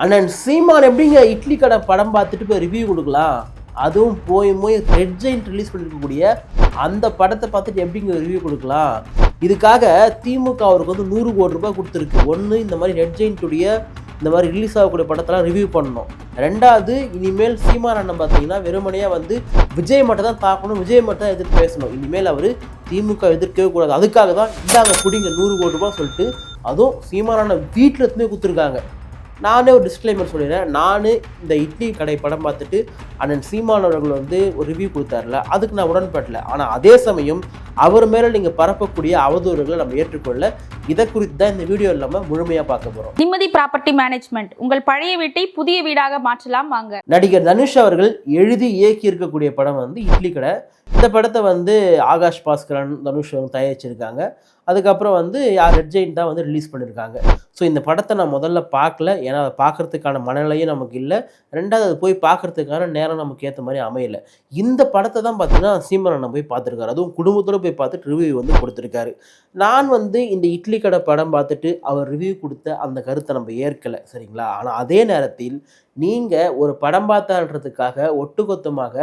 அண்ணன் சீமான் எப்படிங்க இட்லி கடை படம் பார்த்துட்டு போய் ரிவ்யூ கொடுக்கலாம்? அதுவும் போய் போய் ரெட் ஜெயின் ரிலீஸ் பண்ணிருக்கக்கூடிய அந்த படத்தை பார்த்துட்டு எப்படிங்க ரிவ்யூ கொடுக்கலாம்? இதுக்காக திமுக அவருக்கு வந்து நூறு கோடி ரூபாய் கொடுத்துருக்கு. ஒன்று இந்த மாதிரி ரெட் ஜெயின்ட்டுடைய இந்த மாதிரி ரிலீஸ் ஆகக்கூடிய படத்தெல்லாம் ரிவ்யூ பண்ணணும். ரெண்டாவது இனிமேல் சீமான் அண்ணன் பார்த்தீங்கன்னா வெறுமனையாக வந்து விஜய் மட்டும் தான் தாக்கணும் விஜய் மட்டும் தான் எதிர்த்து பேசணும். இனிமேல் அவர் திமுக எதிர்க்கவே கூடாது. அதுக்காக தான் இந்தாங்க குடிங்க நூறு கோடி ரூபாய் சொல்லிட்டு அதுவும் சீமான் அண்ணன் வீட்டில் எடுத்துமே கொடுத்துருக்காங்க. நானே ஒரு டிஸ்க்ளைமர் சொல்லிடுறேன். நான் இந்த இட்லி கடை படம் பார்த்துட்டு அண்ணன் சீமான் அவர்கள் வந்து ஒரு ரிவ்யூ கொடுத்தாருல அதுக்கு நான் உடன்படல. ஆனால் அதே சமயம் அவர் மேலே நீங்கள் பரப்பக்கூடிய அவதூறுகளை நம்ம ஏற்றுக்கொள்ள இதை குறித்து தான் இந்த வீடியோ இல்லாமல் முழுமையாக பார்க்க போகிறோம் நிம்மதி ப்ராப்பர்ட்டி மேனேஜ்மெண்ட். உங்கள் பழைய வீட்டை புதிய வீடாக மாற்றலாம் வாங்க. நடிகர் தனுஷ் அவர்கள் எழுதி இயக்கி இருக்கக்கூடிய படம் வந்து இட்லி கடை. இந்த படத்தை வந்து ஆகாஷ் பாஸ்கரன் தனுஷ் தயாரிச்சிருக்காங்க. அதுக்கப்புறம் வந்து யார் ரெட் ஜெயின் தான் வந்து ரிலீஸ் பண்ணியிருக்காங்க ஸோ இந்த படத்தை நான் முதல்ல பார்க்கல. ஏன்னா அதை பார்க்கறதுக்கான மனநிலையும் நமக்கு இல்லை. ரெண்டாவது அது போய் பார்க்கறதுக்கான நேரம் நமக்கு ஏற்ற மாதிரி அமையலை. இந்த படத்தை தான் பார்த்தீங்கன்னா சீமரன் போய் பார்த்துருக்காரு. அதுவும் குடும்பத்தோடு போய் பார்த்துட்டு ரிவ்யூ வந்து கொடுத்துருக்காரு. நான் வந்து இந்த இட்லி கடை படம் பார்த்துட்டு அவர் ரிவ்யூ கொடுத்த அந்த கருத்தை நம்ம ஏற்கலை சரிங்களா? ஆனால் அதே நேரத்தில் நீங்கள் ஒரு படம் பார்த்தான்றதுக்காக ஒட்டுக்கொத்தமாக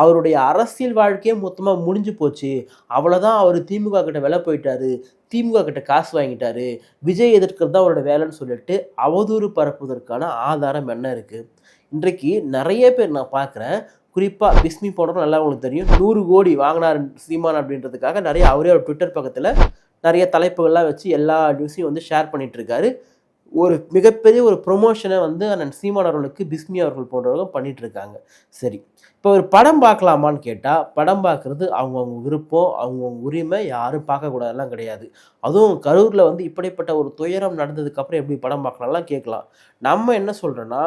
அவருடைய அரசியல் வாழ்க்கையே மொத்தமாக முடிஞ்சு போச்சு. அவ்வளோதான் அவர் திமுக கிட்ட வெலை போயிட்டாரு. திமுக கிட்ட காசு வாங்கிட்டாரு விஜய் எதிர்க்கிறது தான் அவரோட வேலைன்னு சொல்லிட்டு அவதூறு பரப்புவதற்கான ஆதாரம் என்ன இருக்குது இன்றைக்கு நிறைய பேர் நான் பார்க்குறேன் குறிப்பாக பிஸ்மி போடுறோம் நல்லா உங்களுக்கு தெரியும். நூறு கோடி வாங்கினார் சீமான் அப்படின்றதுக்காக நிறைய அவரே அவர் ட்விட்டர் பக்கத்தில் நிறைய தலைப்புகள்லாம் வச்சு எல்லா நியூஸையும் வந்து ஷேர் பண்ணிகிட்ருக்காரு ஒரு மிகப்பெரிய ஒரு ப்ரொமோஷனை வந்து அண்ணன் சீமான் அவர்களுக்கு பிஸ்மி அவர்கள் போன்றவங்க பண்ணிட்டு இருக்காங்க சரி. இப்போ ஒரு படம் பார்க்கலாமான்னு கேட்டால் படம் பார்க்குறது அவங்கவுங்க விருப்பம் அவங்கவுங்க உரிமை யாரும் பார்க்கக்கூடாதெல்லாம் கிடையாது. அதுவும் கரூரில் வந்து இப்படிப்பட்ட ஒரு துயரம் நடந்ததுக்கப்புறம் எப்படி படம் பார்க்கலாம்லாம் கேட்கலாம். நம்ம என்ன சொல்கிறோன்னா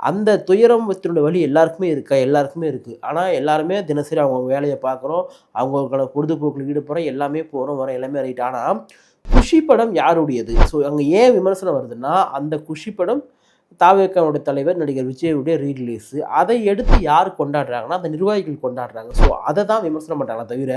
அந்த துயரம் வத்தினுடைய வழி எல்லாருக்குமே இருக்கா? எல்லாருக்குமே இருக்குது ஆனால் எல்லாருமே தினசரி அவங்க வேலையை பார்க்குறோம் அவங்களுக்கான பொழுதுபோக்கில் ஈடுபடுறோம் எல்லாமே போகிறோம் வரோம் எல்லாமே ரைட் ஆனால் குஷி படம் யாருடையது? ஸோ அங்கே ஏன் விமர்சனம் வருதுன்னா அந்த குஷி படம் தாவேக்காவுடைய தலைவர் நடிகர் விஜயுடைய ரீரிலீஸு அதை எடுத்து யார் கொண்டாடுறாங்கன்னா அந்த நிர்வாகிகள் கொண்டாடுறாங்க. ஸோ அதை தான் விமர்சனம் பண்ணுறாங்களே தவிர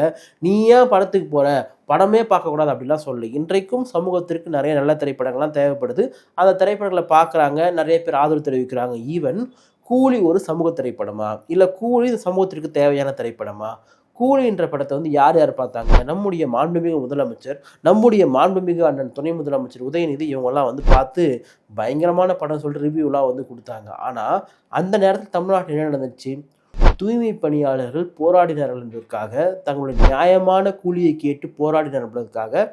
நீ ஏன் படத்துக்கு போகிற படமே பார்க்கக்கூடாது அப்படிலாம் சொல்லு இன்றைக்கும் சமூகத்திற்கு நிறைய நல்ல திரைப்படங்கள்லாம் தேவைப்படுது. அந்த திரைப்படங்களை பார்க்குறாங்க. நிறைய பேர் ஆதரவு தெரிவிக்கிறாங்க. ஈவன் கூலி ஒரு சமூக திரைப்படமா? இல்லை கூலி இந்த சமூகத்திற்கு தேவையான திரைப்படமா? கூலி என்ற படத்தை வந்து யார் யார் பார்த்தாங்க? நம்முடைய மாண்புமிகு முதலமைச்சர் நம்முடைய மாண்புமிகு அண்ணன் துணை முதலமைச்சர் உதயநிதி இவங்கெல்லாம் வந்து பார்த்து பயங்கரமான படம் சொல்லிட்டு ரிவ்யூலாம் வந்து கொடுத்தாங்க. ஆனால் அந்த நேரத்தில் தமிழ்நாட்டில் என்ன நடந்துச்சு? தூய்மை பணியாளர்கள் போராடினார்கள் என்பதற்காக தங்களுடைய நியாயமான கூலியை கேட்டு போராடினார் என்பதற்காக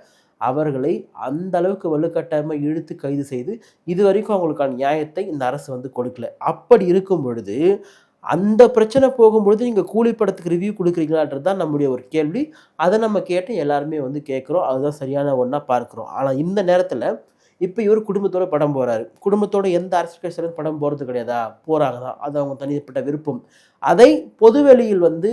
அவர்களை அந்த அளவுக்கு வலுக்கட்டாயமாக இழுத்து கைது செய்து இதுவரைக்கும் அவங்களுக்கான நியாயத்தை இந்த அரசு வந்து கொடுக்கல. அப்படி இருக்கும் பொழுது அந்த பிரச்சனை போகும்பொழுது நீங்கள் கூலி படத்துக்கு ரிவ்யூ கொடுக்குறீங்களான்றது தான் நம்முடைய ஒரு கேள்வி. அதை நம்ம கேட்டு எல்லாருமே வந்து கேட்குறோம். அதுதான் சரியான ஒன்றா பார்க்குறோம். ஆனால் இந்த நேரத்தில் இப்போ இவர் குடும்பத்தோட படம் போகிறாரு குடும்பத்தோட எந்த அரசியல் கட்சியிலும் படம் போகிறது கிடையாதா? போகிறாங்க தான் அது அவங்க தனிப்பட்ட விருப்பம். அதை பொதுவெளியில் வந்து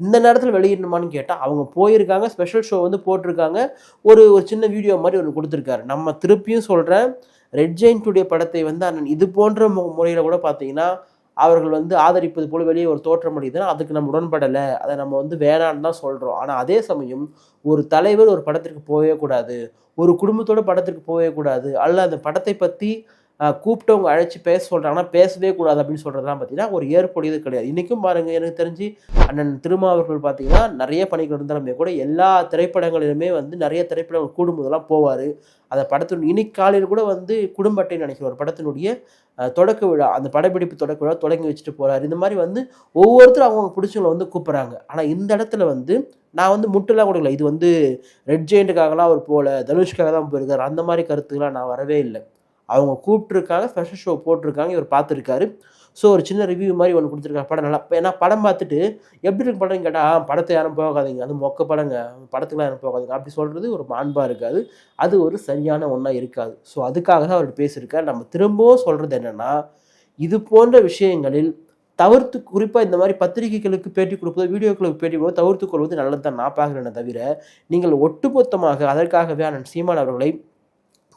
இந்த நேரத்தில் வெளியிடணுமான்னு கேட்டால் அவங்க போயிருக்காங்க. ஸ்பெஷல் ஷோ வந்து போட்டிருக்காங்க. ஒரு ஒரு சின்ன வீடியோ மாதிரி ஒன்று கொடுத்துருக்காரு. நம்ம திருப்பியும் சொல்கிறேன் ரெட் ஜெயின்டுடைய படத்தை வந்து அண்ணன் இது போன்ற மு முறையில் கூட பார்த்தீங்கன்னா அவர்கள் வந்து ஆதரிப்பது போல வெளியே ஒரு தோற்றம் அடையுதுன்னா அதுக்கு நம்ம உடன்படலை. அதை நம்ம வந்து வேணான்னு தான் சொல்கிறோம் ஆனால் அதே சமயம் ஒரு தலைவர் ஒரு படத்திற்கு போகவே கூடாது. ஒரு குடும்பத்தோட படத்திற்கு போகவே கூடாது. அல்ல அந்த படத்தை பற்றி கூப்பிட்டவங்க அழைச்சி பேச சொல்கிறாங்கன்னா பேசவே கூடாது அப்படின்னு சொல்கிறதுலாம் பார்த்தீங்கன்னா ஒரு ஏற்புடையது கிடையாது. இன்றைக்கும் பாருங்கள் எனக்கு தெரிஞ்சு அண்ணன் திருமாவர்கள் பார்த்தீங்கன்னா நிறைய பணிகள் இருந்தாலுமே கூட எல்லா திரைப்படங்களிலுமே வந்து நிறைய திரைப்படங்கள் கூடும்போதெல்லாம் போவார். அந்த படத்தின் இன்னைக்கு காலையில் கூட வந்து குடும்பட்டை நினைக்கிற ஒரு படத்தினுடைய தொடக்க விழா அந்த படப்பிடிப்பு தொடக்க விழா தொடங்கி வச்சுட்டு போகிறாரு இந்த மாதிரி வந்து ஒவ்வொருத்தரும் அவங்க பிடிச்சவங்களை வந்து கூப்பிட்றாங்க. ஆனால் இந்த இடத்துல வந்து நான் வந்து முட்டெல்லாம் கொடுக்கல. இது வந்து ரெட் ஜெயிண்ட்டுக்காகலாம் அவர் போகல தனுஷ்காக தான் போயிருக்காரு. அந்த மாதிரி கருத்துக்கெல்லாம் நான் வரவே இல்லை. அவங்க கூப்பிட்ருக்காங்க ஸ்பெஷல் ஷோ போட்டிருக்காங்க இவர் பார்த்துருக்காரு. ஸோ ஒரு சின்ன ரிவ்யூ மாதிரி ஒன்று கொடுத்துருக்காங்க படம் நல்லா ஏன்னா படம் பார்த்துட்டு எப்படி இருக்கு படம் கேட்டால் படத்தை யாரும் போகாதீங்க அது மொக்க படங்க படத்துக்குலாம் யாரும் போகாதீங்க. அப்படி சொல்கிறது ஒரு மாண்பாக இருக்காது. அது ஒரு சரியான ஒன்றா இருக்காது. ஸோ அதுக்காக தான் அவர் பேசியிருக்கார். நம்ம திரும்பவும் சொல்கிறது என்னென்னா இது போன்ற விஷயங்களில் தவிர்த்து குறிப்பாக இந்த மாதிரி பத்திரிகைகளுக்கு பேட்டி கொடுப்பதோ வீடியோக்களுக்கு பேட்டி கொடுப்பதோ தவிர்த்து கொள்வது நல்லது தான் நான் பார்க்குறேன்னு தவிர நீங்கள் ஒட்டுமொத்தமாக அதற்காகவே அண்ணன் சீமான் அவர்களை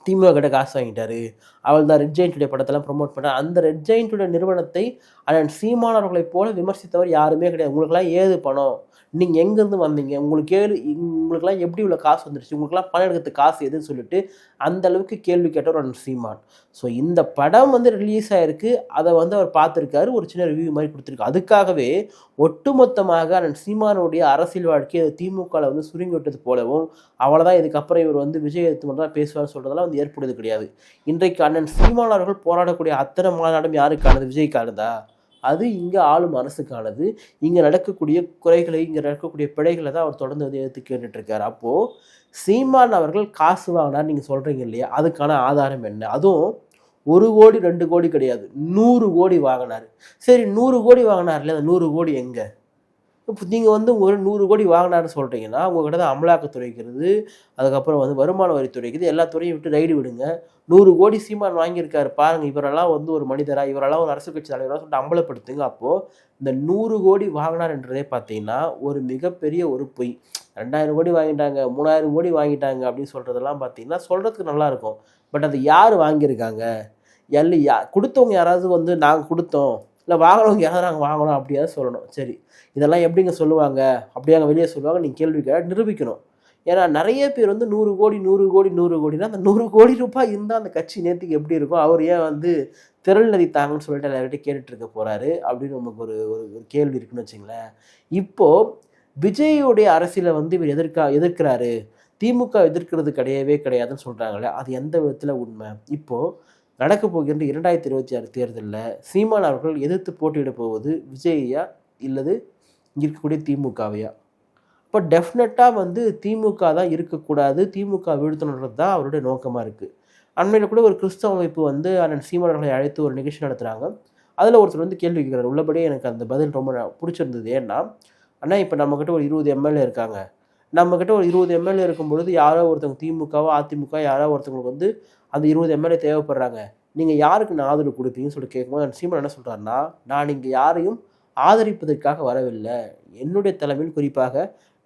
திமுக கிட்ட காசு வாங்கிட்டாரு. அவள் தான் ரெட் ஜெயின்ட்டுடைய படத்தெல்லாம் ப்ரொமோட் பண்ணார் அந்த ரெட் ஜெயின்ட்டுடைய நிறுவனத்தை அண்ணன் சீமானவர்களைப் போல விமர்சித்தவர் யாருமே கிடையாது. உங்களுக்கெல்லாம் ஏது பணம்? நீங்கள் எங்கேருந்து வந்தீங்க? உங்களுக்கு ஏழு உங்களுக்குலாம் எப்படி இவ்வளோ காசு வந்துருச்சு? உங்களுக்குலாம் பணம் எடுக்கிறது காசு எதுன்னு சொல்லிட்டு அந்த அளவுக்கு கேள்வி கேட்டவர் அண்ணன் சீமான். ஸோ இந்த படம் வந்து ரிலீஸ் ஆகிருக்கு அதை வந்து அவர் பார்த்துருக்காரு. ஒரு சின்ன ரிவ்யூ மாதிரி கொடுத்துருக்கு அதுக்காகவே ஒட்டுமொத்தமாக அண்ணன் சீமானுடைய அரசியல் வாழ்க்கையை திமுகவில் வந்து சுருங்கி விட்டது போலவும் அவ்வளோதான் இதுக்கப்புறம் இவர் வந்து விஜய் எடுத்து மட்டும் தான் பேசுவார் சொல்கிறதெல்லாம் வந்து ஏற்படுது கிடையாது. இன்றைக்கு அண்ணன் சீமானவர்கள் போராடக்கூடிய அத்தனை மாநாடும் யாருக்கானது? விஜய்க்கானதா? அது இங்கே ஆளும் அரசுக்கானது. இங்கே நடக்கக்கூடிய குறைகளை இங்கே நடக்கக்கூடிய பிழைகளை தான் அவர் தொடர்ந்து வந்து எடுத்து கேட்டுட்ருக்கார். அப்போது சீமான் அவர்கள் காசு வாங்கினார் நீங்கள் சொல்கிறீங்க இல்லையா? அதுக்கான ஆதாரம் என்ன? அதுவும் ஒரு கோடி ரெண்டு கோடி கிடையாது. நூறு கோடி வாங்கினார். சரி நூறு கோடி வாங்கினார் இல்லையா அந்த நூறு கோடி எங்கே? இப்போ நீங்கள் வந்து ஒரு நூறு கோடி வாங்கினாருன்னு சொல்கிறீங்கன்னா உங்ககிட்ட தான் அமலாக்கத்துறைக்கிறது அதுக்கப்புறம் வந்து வருமான வரித்துறை இருக்குது. எல்லா துறையும் விட்டு ரைடு விடுங்க. நூறு கோடி சீமான் வாங்கியிருக்காரு பாருங்கள் இவரெல்லாம் வந்து ஒரு மனிதராக இவரெல்லாம் ஒரு அரசு கட்சி தலைவராக சொல்லிட்டு அம்பலப்படுத்துங்க. அப்போது இந்த நூறு கோடி வாங்கினார்ன்றதே பார்த்தீங்கன்னா ஒரு மிகப்பெரிய ஒரு பொய். ரெண்டாயிரம் கோடி வாங்கிட்டாங்க மூணாயிரம் கோடி வாங்கிட்டாங்க அப்படின்னு சொல்கிறதெல்லாம் பார்த்தீங்கன்னா சொல்கிறதுக்கு நல்லாயிருக்கும் பட் அது யார் வாங்கியிருக்காங்க? எல்ல யா கொடுத்தவங்க யாராவது வந்து நாங்கள் கொடுத்தோம். இல்லை வாங்கினவங்க யாராவது நாங்கள் வாங்கணும் அப்படியாவது சொல்லணும். சரி இதெல்லாம் எப்படிங்க சொல்லுவாங்க? அப்படியே அங்கே வெளியே சொல்லுவாங்க நீங்கள் கேள்வி கேட்டால் நிரூபிக்கணும். ஏன்னா நிறைய பேர் வந்து நூறு கோடி நூறு கோடி நூறு கோடினா அந்த நூறு கோடி ரூபாய் இருந்தால் அந்த கட்சி நேற்றுக்கு எப்படி இருக்கும் அவர் ஏன் வந்து திரள் நதி தாங்கன்னு சொல்லிட்டு எல்லார்கிட்டையும் கேட்டுட்டு இருக்க போகிறாரு அப்படின்னு நமக்கு ஒரு ஒரு ஒரு கேள்வி இருக்குன்னு வச்சுங்களேன். இப்போது விஜயுடைய அரசியலை வந்து இவர் எதிர்க்கா எதிர்க்கிறாரு. திமுக எதிர்க்கிறது கிடையவே கிடையாதுன்னு சொல்கிறாங்களே அது எந்த விதத்தில் உண்மை? இப்போது நடக்க போகின்ற இரண்டாயிரத்தி இருபத்தி ஆறு தேர்தலில் சீமான் அவர்கள் எதிர்த்து போட்டியிட போவது விஜயா இல்லது இருக்கக்கூடிய திமுகவையா? இப்போ டெஃபினட்டாக வந்து திமுக தான் இருக்கக்கூடாது திமுக வீழ்த்தணுன்றது தான் அவருடைய நோக்கமாக இருக்குது அண்மையில் கூட ஒரு கிறிஸ்தவ அமைப்பு வந்து அண்ணன் சீமானவர்களை அழைத்து ஒரு நிகழ்ச்சி நடத்துகிறாங்க அதில் ஒருத்தர் வந்து கேள்வி கேட்குறாரு. உள்ளபடியே எனக்கு அந்த பதில் ரொம்ப பிடிச்சிருந்தது. ஏன்னா அண்ணா இப்போ நம்மக்கிட்ட ஒரு இருபது எம்எல்ஏ இருக்காங்க. நம்மக்கிட்ட ஒரு இருபது எம்எல்ஏ இருக்கும் பொழுது யாரோ ஒருத்தவங்க திமுகவோ அதிமுக யாரோ ஒருத்தவங்களுக்கு வந்து அந்த இருபது எம்எல்ஏ தேவைப்படுறாங்க. நீங்கள் யாருக்கு நான் ஆதரவு கொடுப்பீங்கன்னு சொல்லி கேட்கும்போது அந்த சீமான் என்ன சொல்கிறாருன்னா நான் இங்கே யாரையும் ஆதரிப்பதற்காக வரவில்லை. என்னுடைய தலைமையில் குறிப்பாக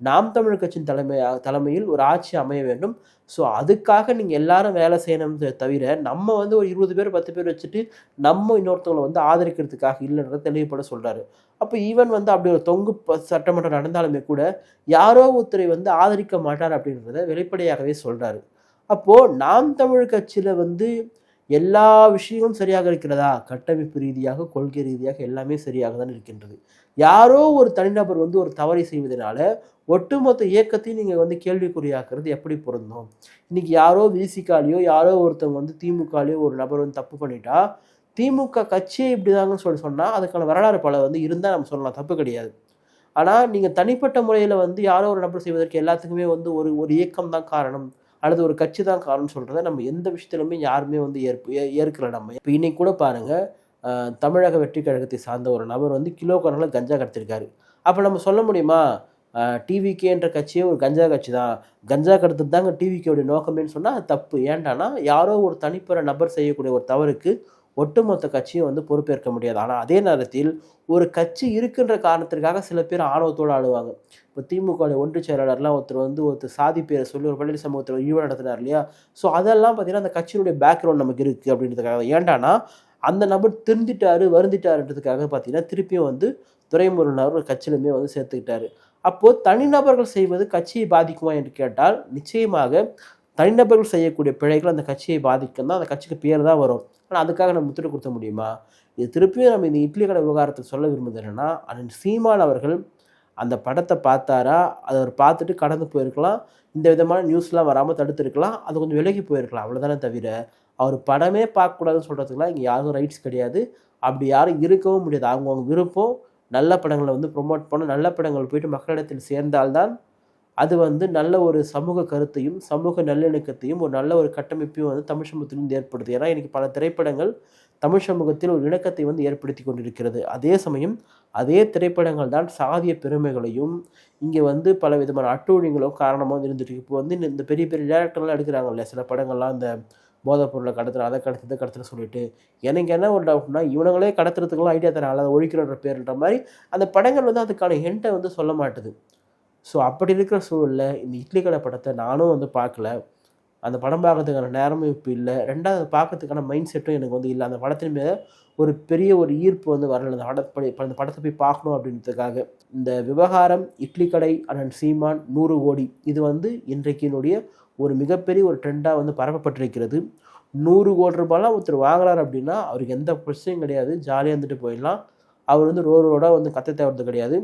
நாம் தமிழ் கட்சியின் தலைமை தலைமையில் ஒரு ஆட்சி அமைய வேண்டும். ஸோ அதுக்காக நீங்கள் எல்லாரும் வேலை செய்யணும் தவிர நம்ம வந்து ஒரு இருபது பேர் பத்து பேர் வச்சுட்டு நம்ம இன்னொருத்தவங்களை வந்து ஆதரிக்கிறதுக்காக இல்லைன்றத தெளிவுபட சொல்கிறாரு அப்போ ஈவன் வந்து அப்படி ஒரு தொங்கு ப- சட்டமன்றம் நடந்தாலுமே கூட யாரோ ஒருத்தரை வந்து ஆதரிக்க மாட்டார் அப்படின்றத வெளிப்படையாகவே சொல்கிறாரு அப்போது நாம் தமிழ் கட்சியில் வந்து எல்லா விஷயங்களும் சரியாக இருக்கிறதா? கட்டமைப்பு ரீதியாக கொள்கை ரீதியாக எல்லாமே சரியாக தான் இருக்கின்றது. யாரோ ஒரு தனிநபர் வந்து ஒரு தவறை செய்வதனால ஒட்டுமொத்த இயக்கத்தையும் நீங்கள் வந்து கேள்விக்குறியாக்குறது எப்படி பொருந்தும்? இன்னைக்கு யாரோ விசிகாலையோ யாரோ ஒருத்தவங்க வந்து திமுகலையோ ஒரு நபர் வந்து தப்பு பண்ணிட்டா திமுக கட்சியே இப்படிதாங்கன்னு சொல்லி சொன்னால் அதுக்கான வரலாறு பல வந்து இருந்தால் நம்ம சொல்லலாம். தப்பு கிடையாது. ஆனால் நீங்கள் தனிப்பட்ட முறையில் வந்து யாரோ ஒரு நபர் செய்வதற்கு எல்லாத்துக்குமே வந்து ஒரு ஒரு இயக்கம் தான் காரணம். அல்லது ஒரு கட்சி தான் காரணம் சொல்கிறத நம்ம எந்த விஷயத்திலுமே யாருமே வந்து ஏற்பு ஏ- நம்ம. இப்போ இன்னைக்கு கூட பாருங்கள் தமிழக வெற்றி கழகத்தை சார்ந்த ஒரு நபர் வந்து கிலோ கணக்கில் கஞ்சா கடத்திருக்காரு அப்போ நம்ம சொல்ல முடியுமா? டிவிகேன்ற கட்சியே ஒரு கஞ்சா கட்சி தான். கஞ்சா கடத்துறது தாங்க டிவிகேவுடைய நோக்கமேன்னு சொன்னால் அது தப்பு. ஏண்டானா யாரோ ஒரு தனிப்பெற நபர் செய்யக்கூடிய ஒரு தவறுக்கு ஒட்டுமொத்த கட்சியும் வந்து பொறுப்பேற்க முடியாது. ஆனால் அதே நேரத்தில் ஒரு கட்சி இருக்கின்ற காரணத்திற்காக சில பேர் ஆணவத்தோடு ஆடுவாங்க. இப்போ திமுக ஒன்று செயலாளர்லாம் ஒருத்தர் வந்து ஒருத்தர் சாதி பேரை சொல்லி ஒரு பள்ளி சமூகத்தில் ஈவ நடத்தினார் இல்லையா? ஸோ அதெல்லாம் பார்த்தீங்கன்னா அந்த கட்சியினுடைய பேக்ரவுண்ட் நமக்கு இருக்குது அப்படின்றதுக்காக. ஏண்டானா அந்த நபர் திருந்திட்டாரு வருந்திட்டாருன்றதுக்காக பார்த்தீங்கன்னா திருப்பியும் வந்து துரைமுருகனார் ஒரு கட்சியிலுமே வந்து சேர்த்துக்கிட்டாரு. அப்போது தனிநபர்கள் செய்வது கட்சியை பாதிக்குமா என்று கேட்டால் நிச்சயமாக தனிநபர்கள் செய்யக்கூடிய பிழைகள் அந்த கட்சியை பாதிக்கும் தான் அந்த கட்சிக்கு பேர் தான் வரும். ஆனால் அதுக்காக நம்ம முத்திரை கொடுத்த முடியுமா? இது திருப்பியும் நம்ம இந்த இட்லி கடை விவகாரத்துக்கு சொல்ல விரும்புவது என்னென்னா அண்ணன் சீமான் அவர்கள் அந்த படத்தை பார்த்தாரா? அதை அவர் பார்த்துட்டு கடந்து போயிருக்கலாம். இந்த விதமான நியூஸ்லாம் வராமல் தடுத்துருக்கலாம். அது கொஞ்சம் விலகி போயிருக்கலாம். அவ்வளோதானே தவிர அவர் படமே பார்க்கக்கூடாதுன்னு சொல்கிறதுக்குலாம் இங்கே யாருக்கும் ரைட்ஸ் கிடையாது. அப்படி யாரும் இருக்கவும் முடியாது. அவங்கவுங்க விருப்பம் நல்ல படங்களை வந்து ப்ரொமோட் பண்ண நல்ல படங்கள் போயிட்டு மக்களிடத்தில் சேர்ந்தால்தான் அது வந்து நல்ல ஒரு சமூக கருத்தையும் சமூக நல்லிணக்கத்தையும் ஒரு நல்ல ஒரு கட்டமைப்பையும் வந்து தமிழ் சமூகத்திலிருந்து ஏற்படுது. ஏன்னா எனக்கு பல திரைப்படங்கள் தமிழ் சமூகத்தில் ஒரு இணக்கத்தை வந்து ஏற்படுத்தி கொண்டிருக்கிறது. அதே சமயம் அதே திரைப்படங்கள் தான் சாதிய பெருமைகளையும் இங்கே வந்து பல விதமான அட்டூழியங்களும் காரணமாக வந்து இருந்துட்டு இப்போ வந்து இந்த- பெரிய பெரிய டேரக்டர்லாம் எடுக்கிறாங்கல்ல சில படங்கள்லாம் இந்த போதைப் பொருளை கடத்துற அதை கடத்துறது கடத்துற சொல்லிட்டு. எனக்கு என்ன ஒரு டவுட்னா இவனுங்களே கடத்துறதுக்கெல்லாம் ஐடியா தராங்க. அதை ஒழிக்கிறன்ற பேருன்ற மாதிரி அந்த படங்கள் வந்து அதுக்கான ஹெண்ட்டை வந்து சொல்ல மாட்டுது. ஸோ அப்படி இருக்கிற சூழலில் இந்த இட்லி கடை படத்தை நானும் வந்து பார்க்கல. அந்த படம் பார்க்கறதுக்கான நேரமும் இப்போ இல்லை. ரெண்டாவது பார்க்கறதுக்கான மைண்ட் செட்டும் எனக்கு வந்து இல்லை. அந்த படத்தின் மேலே ஒரு பெரிய ஒரு ஈர்ப்பு வந்து வரல. அந்த படப்படி அந்த படத்தை போய் பார்க்கணும் அப்படின்றதுக்காக. இந்த விவகாரம் இட்லி கடை அண்ணன் சீமான் நூறு கோடி இது வந்து இன்றைக்கினுடைய ஒரு மிகப்பெரிய ஒரு ட்ரெண்டாக வந்து பரப்பப்பட்டிருக்கிறது. நூறு கோடி ரூபாயெலாம் ஒருத்தர் வாங்குறாரு அப்படின்னா அவருக்கு எந்த பிரச்சனையும் கிடையாது. ஜாலியாக இருந்துட்டு போயிடலாம். அவர் வந்து ரோடு ரோடாக வந்து கத்த தேவைறது கிடையாது.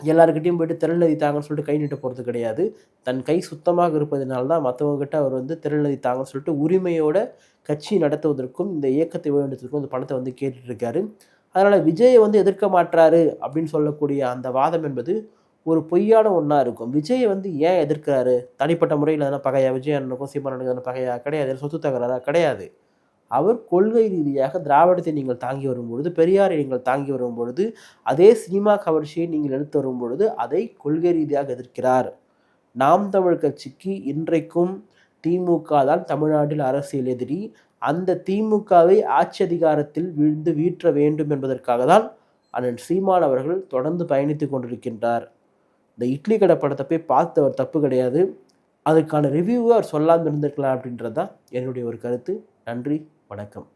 எல்லாருக்கிட்டையும் போயிட்டு திரள்நதி தாங்கன்னு சொல்லிட்டு கை நீட்ட போகிறது கிடையாது. தன் கை சுத்தமாக இருப்பதனால தான் மற்றவங்ககிட்ட அவர் வந்து திரள்நதி தாங்கன்னு சொல்லிட்டு உரிமையோட கட்சி நடத்துவதற்கும் இந்த இயக்கத்தை வழிநடத்துவதற்கும் இந்த பணத்தை வந்து கேட்டுட்ருக்காரு. அதனால் விஜயை வந்து எதிர்க்க மாட்டாரு அப்படின்னு சொல்லக்கூடிய அந்த வாதம் என்பது ஒரு பொய்யான ஒன்றா இருக்கும். விஜய் வந்து ஏன் எதிர்க்கிறாரு? தனிப்பட்ட முறையில் எதனா பகையா? விஜய் அண்ணனுக்கும் சீமானுக்கும் எதனா பகையா? கிடையாது. சொத்து தகராறா? கிடையாது. அவர் கொள்கை ரீதியாக திராவிடத்தை நீங்கள் தாங்கி வரும்பொழுது பெரியாரை நீங்கள் தாங்கி வரும்பொழுது அதே சினிமா கவர்ச்சியை நீங்கள் எடுத்து வரும்பொழுது அதை கொள்கை ரீதியாக எதிர்க்கிறார். நாம் தமிழ் கட்சிக்கு இன்றைக்கும் திமுக தான் தமிழ்நாட்டில் அரசியல் எதிரி. அந்த திமுகவை ஆட்சி அதிகாரத்தில் விழுந்து வீற்ற வேண்டும் என்பதற்காக தான் அண்ணன் சீமான் அவர்கள் தொடர்ந்து பயணித்து கொண்டிருக்கின்றார். இந்த இட்லி கடை படத்தை போய் பார்த்தவர் தப்பு கிடையாது. அதுக்கான ரிவ்யூவை அவர் சொல்லாமல் இருந்திருக்கலாம் அப்படின்றது தான் என்னுடைய ஒரு கருத்து. நன்றி. வணக்கம்.